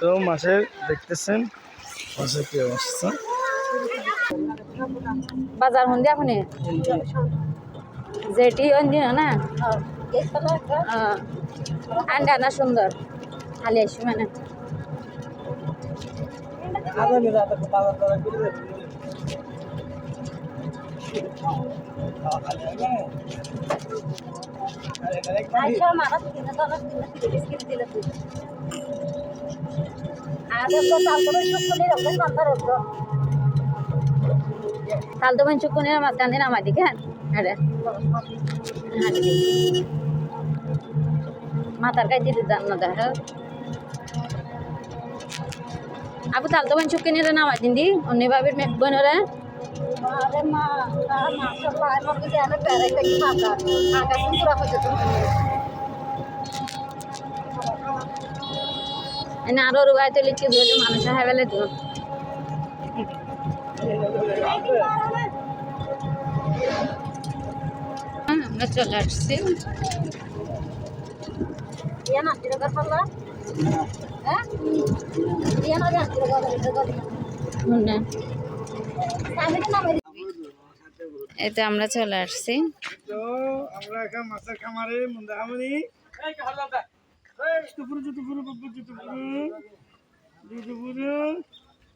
তো মাছের দেখতেছেন মাছের কি অবস্থা? বাজার হন্দি আপনি যেটি হন্দি না। আন্ডা না সুন্দর? খালি আসি মানে। তাহলে তো চুকুনি মাঝখান আমার দিকে। মাথার কাছে দিতে যান না দেখো। আবু তাহলে তো চুকুনি নামাই দিন দি। অন্য ভাবির বোনরে আরও রুগাই তুলি কি ধরলে মানুষ হাই বেলে তো আমরা চলে আসছি। হুন্না। এই তো আমরা চলে আসছি। তো আমরা এখন মাছের খামারে মুন্দাহামনি জুতুপুরু জুতুপুরু বাবু জুতুপুরু। জুতুপুরু।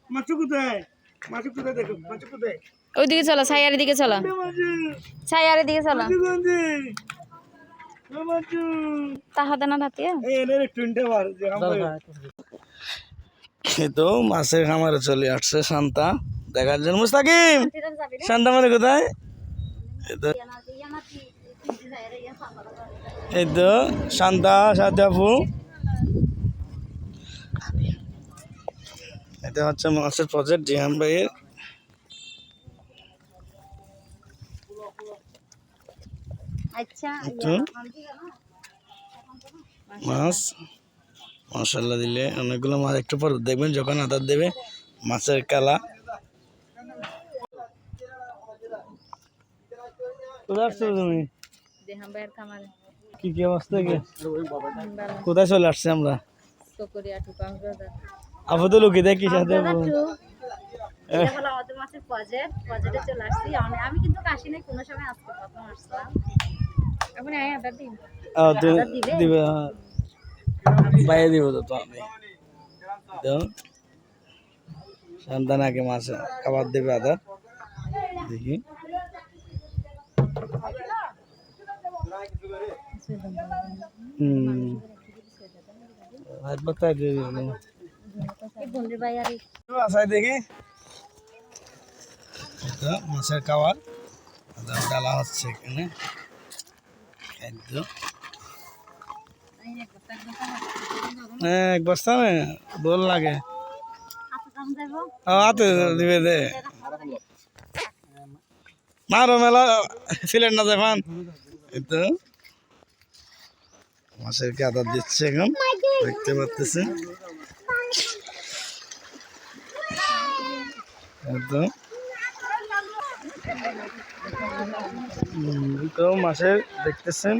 মাছ কোথায়? মাছ কোথায় দেখো মাছ কোথায়? ওইদিকে চলো দিকে চলো। মাছ। দিকে চলো। তাহাতে না তো মাছের খামারে চলে আসছে শান্তা। দেখার জন্য মুস্তাকিম শান্তা মানে কোথায়? এই তো শান্তা সাথে আপু। এটা হচ্ছে মাছের প্রজেক্ট জিহান ভাইয়ের। আচ্ছা মাছ। মশলা দিলে অনেকগুলো মাছ। একটু পর দেখবেন যখন আদার দেবে মাছের কালা। কোথায় আসছো তুমি? কি কি অবস্থা কি কোথায় চলে আসছে আমরা? চকরিয়া টুকা বাজার আপু তো লুকিয়ে দেখি সাথে আমি- কিন্তু কাশি নাই কোনো সময় আজকে প্রথম আসলাম। এখন আদার দিন। আহ, তুমি আদা দিবে? দিবে হ্যাঁ। বাইরে দিব তো আমি। তো মাছ খাবার দেবে আদার। দেখি হুম হাত বাতায় দিয়ে দিল এই বন্ধুর ভাই আর এই আসাই দেখি মাছের খাবার ডালা হচ্ছে এখানে খাদ্য হ্যাঁ এক বস্তা দোল লাগে হাতে দিবে দে মারো মেলা সিলেন না যখন এই তো। মাছের কে আদার দিচ্ছে এখন দেখতে পাচ্তেছে এই তো। মাছের দেখতেছেন?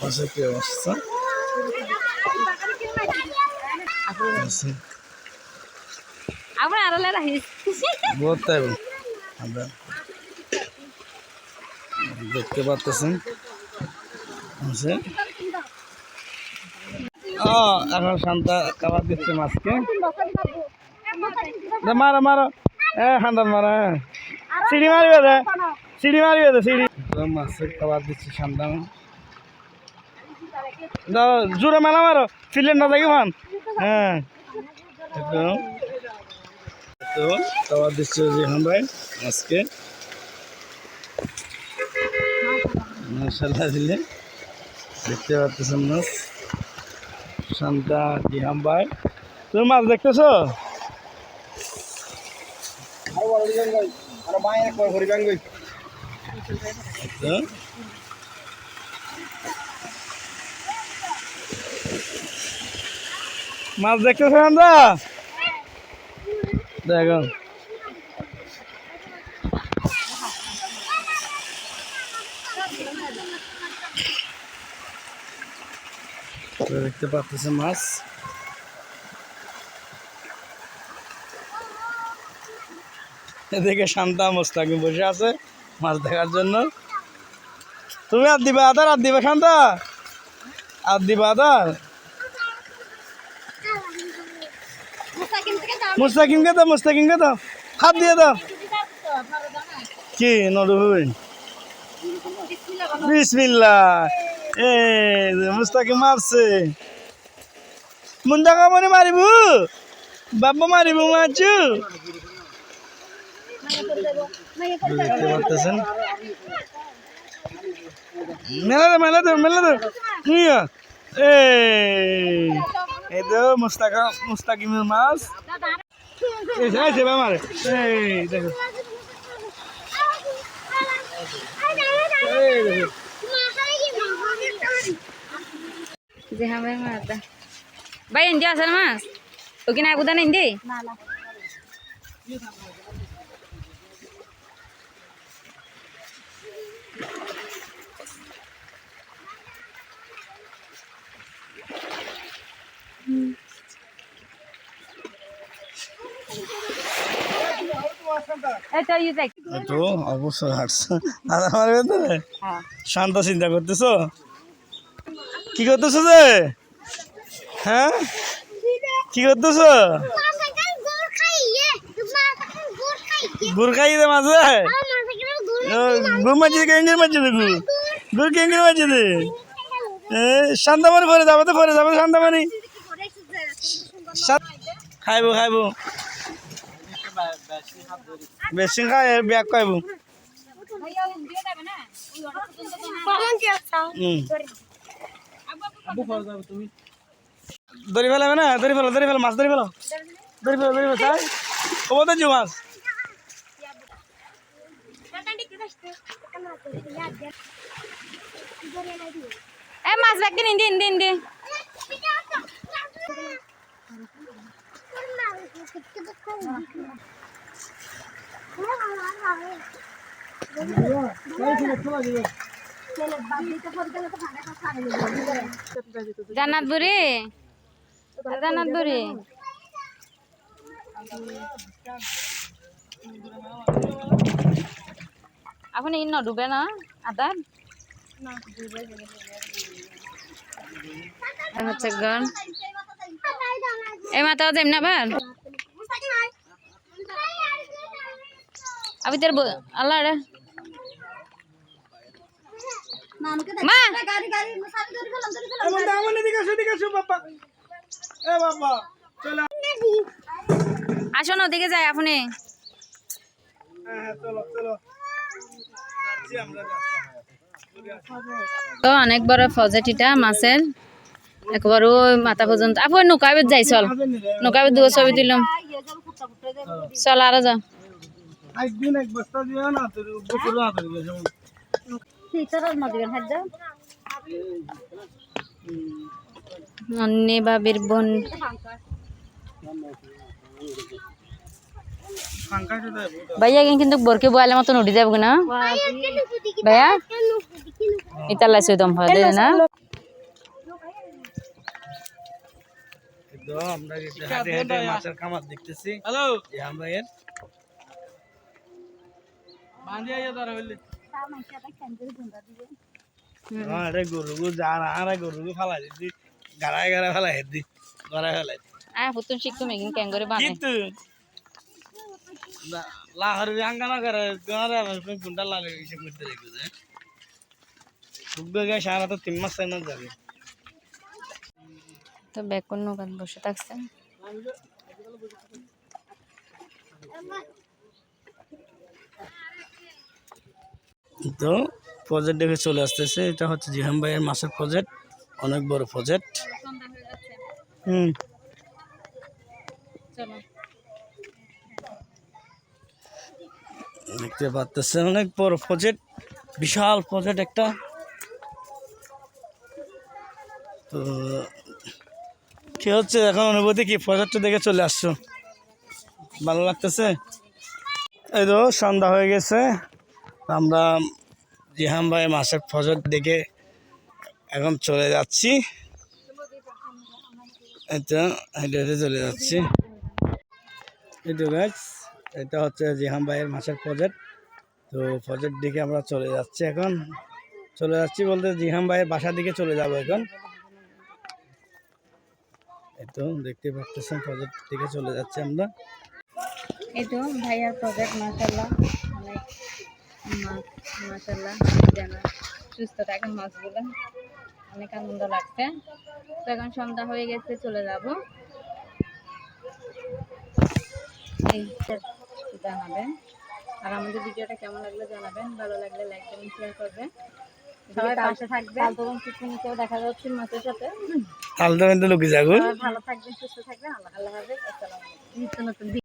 মাছের কি অবস্থা? আড়ালে রাখিস বহুত আমরা দেখতে পাচ্ছেন এখন শান্তা খাবার দিচ্ছে মাছকে। মারো মারো। এ খান্দার মারো হ্যাঁ। সিঁড়ি মারিবে দে। সিঁড়ি মারিবে দে, সিঁড়ি। মাছের খাবার দিচ্ছে শান্তা। দাও জোরে মেলা মারো। সিলেন না দেখি মান। হ্যাঁ। একদম। তো, খাবার দিচ্ছে জিহান ভাই আজকে মশলা দিলে দেখতে পাচ্ছেন মাছ। শান্তা জিহান ভাই। তুমি মাছ দেখতেছ? মাছ দেখতেছো আমরা দেখতে পাচ্ছেন মাছ এদিকে শান্তা মোস্তাকিম বসে আছে মাছ দেখার জন্য? তুমি আর দিবা আদার, আর দিবা শান্তা? আর দিবা আদার? দাও দাও। হাত দিয়ে দাও। কি নরুন বিসমিল্লাহ। এ মুস্তাকিম মারছে মুন্ডা কামনে মারিব বাবা মারিব মাছু দেখতে পাচ্ছেন মেলা দে মেলা দে মেলা দে এই তো মুস্তাকা মুস্তাকিমের মাছ যে আছে এই দেখো এই দেখো যে হবে মাছ ভাই আছে না মাছ ওকে না ইন্দি এই তো হাঁটছে দাদা? হ্যাঁ। শান্ত চিন্তা করতেছো? কি করতেছো যে? হ্যাঁ? কি করতেছো? গুড় খাই দে মাঝে। গুড় মাঝে কেঙ্গির মাঝে দে গুড় গুড় কেঙ্গির মাঝে দে শান্তামারি পরে যাবে তো পরে যাবে শান্তামারি। খাইব খাইব। বেশি খাই ব্যাগ খাইব। হুম। ধরি ফেলাবে না ধরি ফেলো ধরি ফেলো মাছ ধরি ফেলো। ধরি ফেলো ধরি ফেলো স্যার কব তো মাছ। এ মাছ ব্যাগ দিন ইন্দি জান্নাত বুড়ি? জান্নাত বুড়ি? এখন এই ন ডুবে না? আদার? হচ্ছে গান এই মাথাও যাইম না আবার? আবি তোর আল্লাহ মা! আসো না ওদিকে যাই আপনি। হ্যাঁ হ্যাঁ চলো চলো। যাচ্ছি আমরা তো অনেক বড় ফজেটিটা মাছের। একবার ওই মাথা পর্যন্ত আপনি নৌকাবে যাই চল। নৌকাবে দুটো ছবি দিলাম চল আরও যা একদিন এক বস্তা দিও না তোর উপর না তোর বাবির বোন। ভাইয়া কিন্তু বরকে বয়ালে মতন উঠে যাব না ভাইয়া ইতার লাইছে দম না? আমরা মাছের খামার দেখতেছি। হ্যালো আমরা এর। আরে দিদি গাড়ায় গাড়ায় গড়ায় আয় করে বানে। কিন্তু লাহর আঙ্গানা করে গারে আমি গুন্ডা লাগে ইসে করতে রেখে যায় সুগবে গে সারা তো তিন মাস তাই না যাবে। তো বেকন নৌকাত বসে থাকছে। তো প্রজেক্ট দেখে চলে আসতেছে। এটা হচ্ছে জিহাম ভাইয়ের মাসের প্রজেক্ট অনেক বড় প্রজেক্ট হুম। দেখতে পাচ্ছেন অনেক বড় প্রজেক্ট বিশাল প্রজেক্ট একটা। তো, কি হচ্ছে? এখন অনুভূতি কি? প্রজেক্টটা দেখে চলে আসছো। ভালো লাগতেছে? এই তো, সন্ধ্যা হয়ে গেছে। আমরা জিহাম ভাই মাসের প্রজেক্ট দেখে এখন চলে যাচ্ছি। এটা চলে যাচ্ছি। এটা হচ্ছে জিহাম ভাইয়ের মাছের প্রজেক্ট তো প্রজেক্ট দিকে আমরা চলে যাচ্ছি এখন। চলে যাচ্ছি বলতে জিহাম ভাইয়ের বাসার দিকে চলে যাব এখন। এই তো দেখতে পাচ্ছেন প্রজেক্ট দিকে চলে যাচ্ছি আমরা। এই তো ভাইয়ার প্রজেক্ট মাশাল্লাহ অনেক মাছ মাশাল্লাহ যেন সুস্থ থাকে মাছগুলো। অনেক আনন্দ লাগছে। তো এখন সন্ধ্যা হয়ে গেছে চলে যাব। এই জানাবেন। আর আমাদের ভিডিওটা কেমন লাগল জানাবেন। ভালো লাগলে লাইক করবেন শেয়ার করবেন সবাই পাশে থাকবে দেখা যাচ্ছে মাছের সাথে। আলদা ভালো থাকবেন সুস্থ থাকবেন। আল্লাহ আল্লাহ হাফেজ। আসসালামু আলাইকুম। নিত্য নতুন